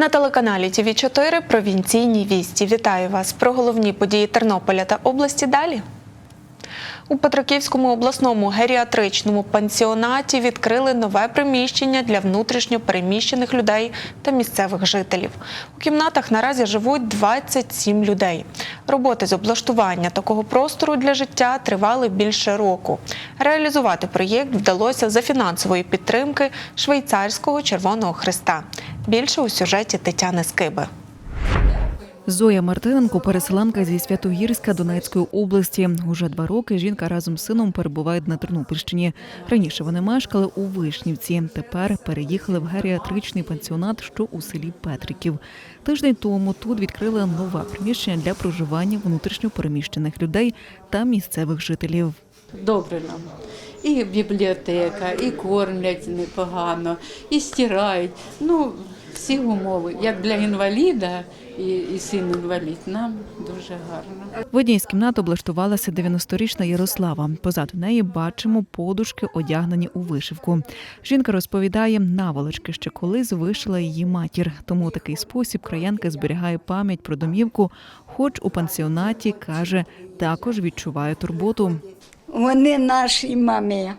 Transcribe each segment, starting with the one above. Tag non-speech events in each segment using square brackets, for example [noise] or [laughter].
На телеканалі ТВ 4 провінційні вісті. Вітаю вас про головні події Тернополя та області далі. У Петриківському обласному геріатричному пансіонаті відкрили нове приміщення для внутрішньо переміщених людей та місцевих жителів. У кімнатах наразі живуть 27 людей. Роботи з облаштування такого простору для життя тривали більше року. Реалізувати проєкт вдалося за фінансової підтримки швейцарського Червоного Христа. Більше у сюжеті Тетяни Скиби. Зоя Мартиненко, переселенка зі Святогірська Донецької області. Уже два роки жінка разом з сином перебувають на Тернопільщині. Раніше вони мешкали у Вишнівці. Тепер переїхали в геріатричний пансіонат, що у селі Петриків. Тиждень тому тут відкрили нове приміщення для проживання внутрішньопереміщених людей та місцевих жителів. Добре нам. І бібліотека, і кормлять непогано, і стирають. Ну, всі умови. Як для інваліда і, і син інвалід, нам дуже гарно. В одній з кімнат облаштувалася 90-річна Ярослава. Позаду неї бачимо подушки, одягнені у вишивку. Жінка розповідає, наволочки ще колись вишила її матір. Тому у такий спосіб краянка зберігає пам'ять про домівку, хоч у пансіонаті каже, також відчуває турботу. Вони наші мами,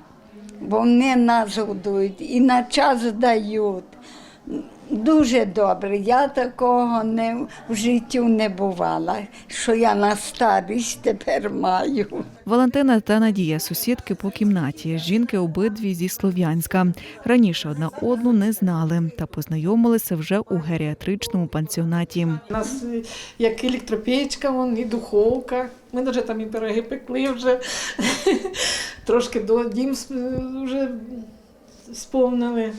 бо вони нас годують і на час дають. Дуже добре. Я такого не, в житті не бувала, що я на старість тепер маю. Валентина та Надія сусідки по кімнаті. Жінки обидві зі Слов'янська. Раніше одна одну не знали та познайомилися вже у геріатричному пансіонаті. У нас е, як електропечка, вон, і духовка. Ми навіть там і пироги пекли вже. [laughs] Трошки до дім с- вже сповнили.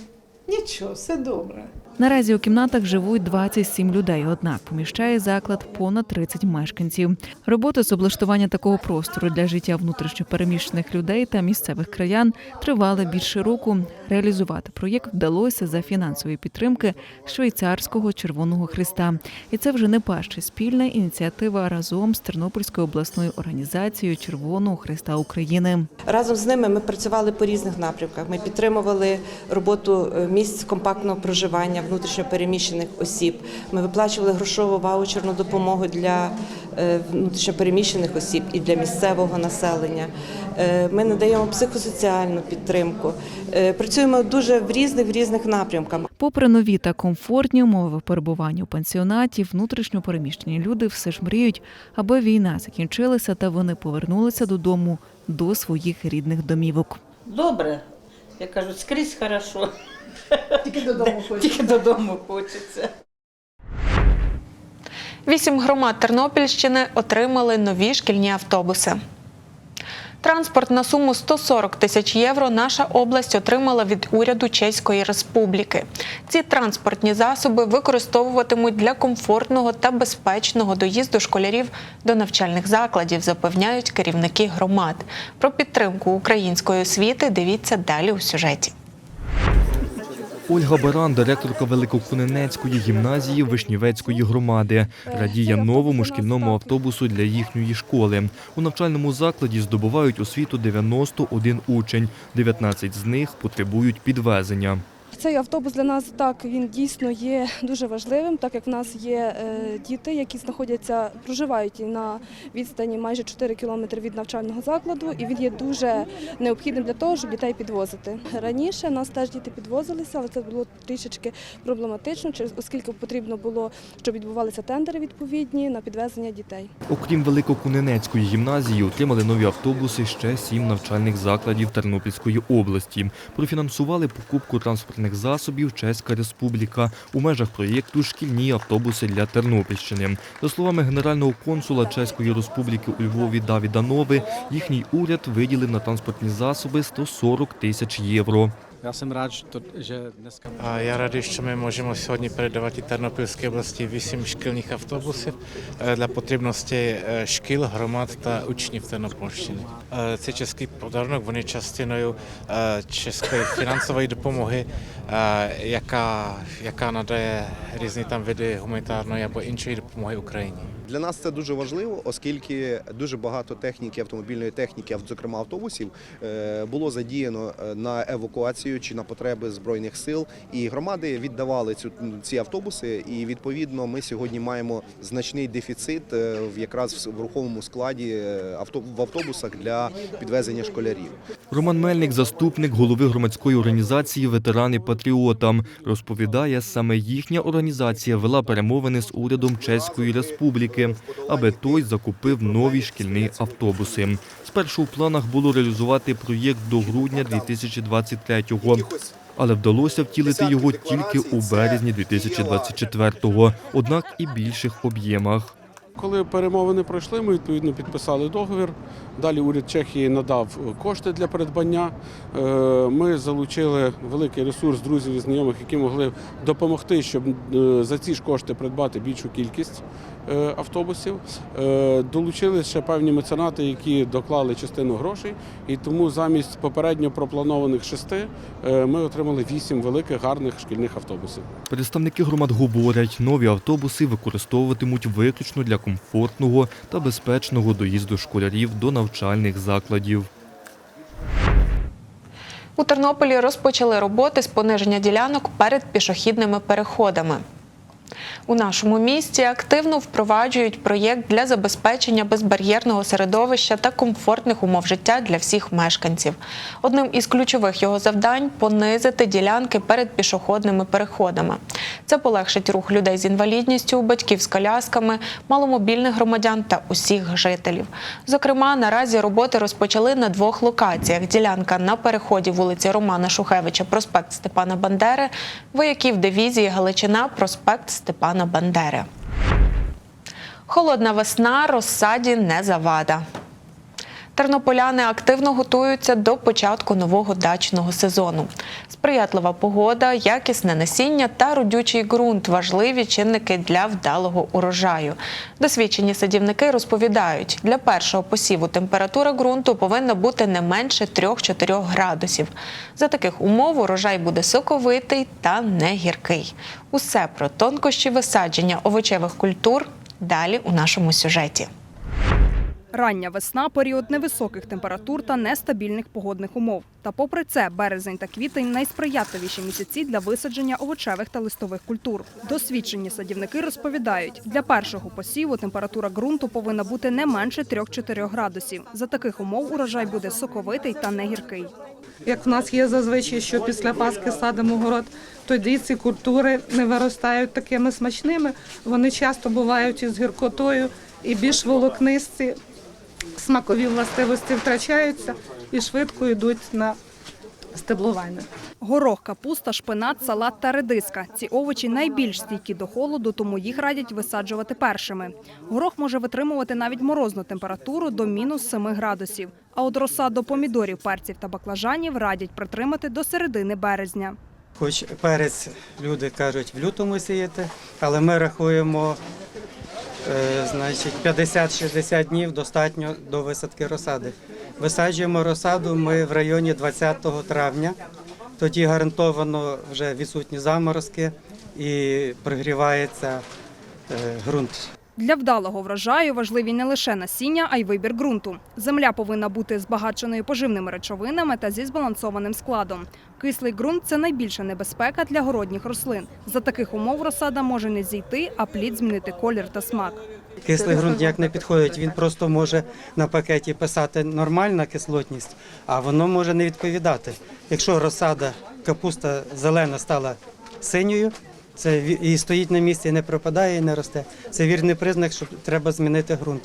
Нічого, все добре. Наразі у кімнатах живуть 27 людей, однак поміщає заклад понад 30 мешканців. Роботи з облаштування такого простору для життя внутрішньопереміщених людей та місцевих краян тривали більше року. Реалізувати проєкт вдалося за фінансової підтримки швейцарського Червоного Христа. І це вже не перша спільна ініціатива разом з Тернопільською обласною організацією Червоного Христа України. Разом з ними ми працювали по різних напрямках. Ми підтримували роботу е, місць компактного проживання внутрішньопереміщених осіб. Ми виплачували грошову ваучерну допомогу для е, внутрішньопереміщених осіб і для місцевого населення. Е, Ми надаємо психосоціальну підтримку. Е, Працюємо дуже в різних в різних напрямках. Попри нові та комфортні умови перебування у пансіонаті, внутрішньо переміщені люди все ж мріють, аби війна закінчилася та вони повернулися додому до своїх рідних домівок. Добре. Я кажу, скрізь хорошо. Тільки додому хочеться. Тільки додому хочеться. Вісім громад Тернопільщини отримали нові шкільні автобуси. Транспорт на суму 140 тисяч євро наша область отримала від уряду Чеської Республіки. Ці транспортні засоби використовуватимуть для комфортного та безпечного доїзду школярів до навчальних закладів, запевняють керівники громад. Про підтримку української освіти дивіться далі у сюжеті. Ольга Баран, директорка Великокуненецької гімназії Вишнівецької громади, радіє новому шкільному автобусу для їхньої школи. У навчальному закладі здобувають освіту 91 учень, 19 з них потребують підвезення. Цей автобус для нас так він дійсно є дуже важливим, так як в нас є е, діти, які знаходяться, проживають на відстані майже 4 кілометри від навчального закладу, і він є дуже необхідним для того, щоб дітей підвозити. Раніше нас теж діти підвозилися, але це було трішечки проблематично, оскільки потрібно було, щоб відбувалися тендери відповідні на підвезення дітей. Окрім Великокуненецької гімназії, отримали нові автобуси ще сім навчальних закладів Тернопільської області. Профінансували покупку транспортних засобів Чеська Республіка у межах проєкту Шкільні автобуси для Тернопільщини. За словами генерального консула Чеської Республіки у Львові Давіда Нови, їхній уряд виділив на транспортні засоби 140 тисяч євро. Já jsem rád, že, to, že dneska A já радий, що ми можемо сьогодні передавати Тернопільській області вісім шкільних автобусів е, для потрібності е, шкіл, громад та учнів Тернопільщини. Е, Це чеський подарунок, вони частиною е, чеської фінансової допомоги, е, яка, яка надає різні там види гуманітарної або іншої допомоги Україні. Для нас це дуже важливо, оскільки дуже багато техніки, автомобільної техніки, зокрема автобусів, е, було задіяно е, на евакуацію чи на потреби збройних сил. І громади віддавали цю ці автобуси. І відповідно ми сьогодні маємо значний дефіцит е, в якраз в руховому складі в автобусах для підвезення школярів. Роман Мельник, заступник голови громадської організації Ветерани Патріотам, розповідає, саме їхня організація вела перемовини з урядом Чеської Республіки, аби той закупив нові шкільні автобуси. Спершу в планах було реалізувати проєкт до грудня 2023-го. Але вдалося втілити його тільки у березні 2024-го, однак і більших об'ємах. Коли перемовини пройшли, ми відповідно підписали договір. Далі уряд Чехії надав кошти для придбання. Е, Ми залучили великий ресурс друзів і знайомих, які могли допомогти, щоб е, за ці ж кошти придбати більшу кількість е, автобусів. Е, Долучились ще певні меценати, які доклали частину грошей. І тому замість попередньо пропланованих шести е, ми отримали вісім великих гарних шкільних автобусів. Представники громад говорять, нові автобуси використовуватимуть виключно для комфортного та безпечного доїзду школярів до навчальних закладів. У Тернополі розпочали роботи з пониження ділянок перед пішохідними переходами. У нашому місті активно впроваджують проєкт для забезпечення безбар'єрного середовища та комфортних умов життя для всіх мешканців. Одним із ключових його завдань понизити ділянки перед пішохідними переходами. Це полегшить рух людей з інвалідністю, батьків з колясками, маломобільних громадян та усіх жителів. Зокрема, наразі роботи розпочали на двох локаціях: ділянка на переході вулиці Романа Шухевича, проспект Степана Бандери, вояків дивізії Галичина, проспект Степана Бандери. Холодна весна розсаді не завада. Тернополяни активно готуються до початку нового дачного сезону. Сприятлива погода, якісне насіння та родючий ґрунт важливі чинники для вдалого урожаю. Досвідчені садівники розповідають, для першого посіву температура ґрунту повинна бути не менше 3-4 градусів. За таких умов урожай буде соковитий та не гіркий. Усе про тонкощі висадження овочевих культур далі у нашому сюжеті. Рання весна період невисоких температур та нестабільних погодних умов. Та попри це, березень та квітень найсприятливіші місяці для висадження овочевих та листових культур. Досвідчені садівники розповідають, для першого посіву температура ґрунту повинна бути не менше 3-4 градусів. За таких умов урожай буде соковитий та не гіркий. Як в нас є зазвичай, що після Пасхи садимо город, тоді ці культури не виростають такими смачними. Вони часто бувають із гіркотою і більш волокнисті, смакові властивості втрачаються і швидко йдуть на стеблування. Горох, капуста, шпинат, салат та редиска. Ці овочі найбільш стійкі до холоду, тому їх радять висаджувати першими. Горох може витримувати навіть морозну температуру до мінус 7 градусів. А от розсаду помідорів, перців та баклажанів радять притримати до середини березня. Хоч перець люди кажуть в лютому сіяти, але ми рахуємо значить 50-60 днів достатньо до висадки розсади. Висаджуємо розсаду ми в районі 20 травня. Тоді гарантовано вже відсутні заморозки і прогрівається е, ґрунт. Для вдалого врожаю важливі не лише насіння, а й вибір ґрунту. Земля повинна бути збагаченою поживними речовинами та зі збалансованим складом. Кислий ґрунт це найбільша небезпека для городніх рослин. За таких умов розсада може не зійти, а плід змінити колір та смак. Кислий ґрунт ніяк не підходить. Він просто може на пакеті писати нормальна кислотність, а воно може не відповідати. Якщо розсада капуста зелена стала синьою, це і стоїть на місці, і не пропадає, і не росте. Це вірний признак, що треба змінити ґрунт.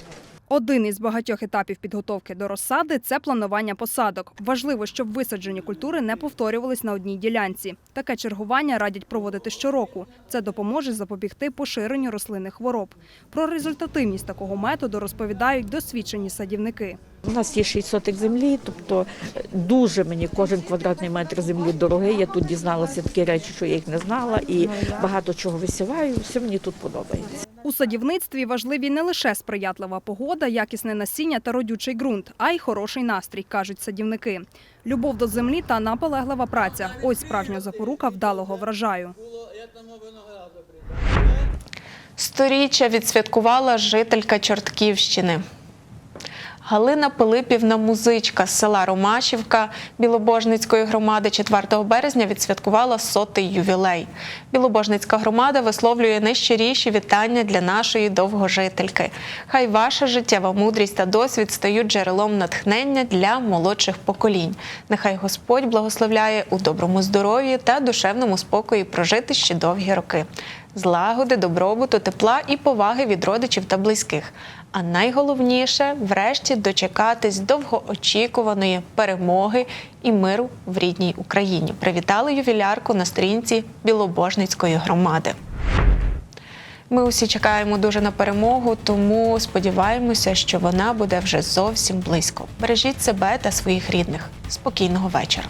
Один із багатьох етапів підготовки до розсади це планування посадок. Важливо, щоб висаджені культури не повторювались на одній ділянці. Таке чергування радять проводити щороку. Це допоможе запобігти поширенню рослинних хвороб. Про результативність такого методу розповідають досвідчені садівники. У нас є 6 сотих землі, тобто е, дуже мені кожен квадратний метр землі дорогий. Я тут дізналася такі речі, що я їх не знала, і багато чого висіваю. Все мені тут подобається. У садівництві важливі не лише сприятлива погода, якісне насіння та родючий ґрунт, а й хороший настрій, кажуть садівники. Любов до землі та наполеглива праця ось справжня запорука вдалого врожаю. Сторіччя відсвяткувала жителька Чортківщини. Галина Пилипівна музичка з села Ромашівка Білобожницької громади 4 березня відсвяткувала сотий ювілей. Білобожницька громада висловлює найщиріші вітання для нашої довгожительки. Хай ваша життєва мудрість та досвід стають джерелом натхнення для молодших поколінь. Нехай Господь благословляє у доброму здоров'ї та душевному спокої прожити ще довгі роки. Злагоди, добробуту, тепла і поваги від родичів та близьких. А найголовніше врешті дочекатись довгоочікуваної перемоги і миру в рідній Україні. Привітали ювілярку на сторінці Білобожницької громади. Ми усі чекаємо дуже на перемогу, тому сподіваємося, що вона буде вже зовсім близько. Бережіть себе та своїх рідних. Спокійного вечора.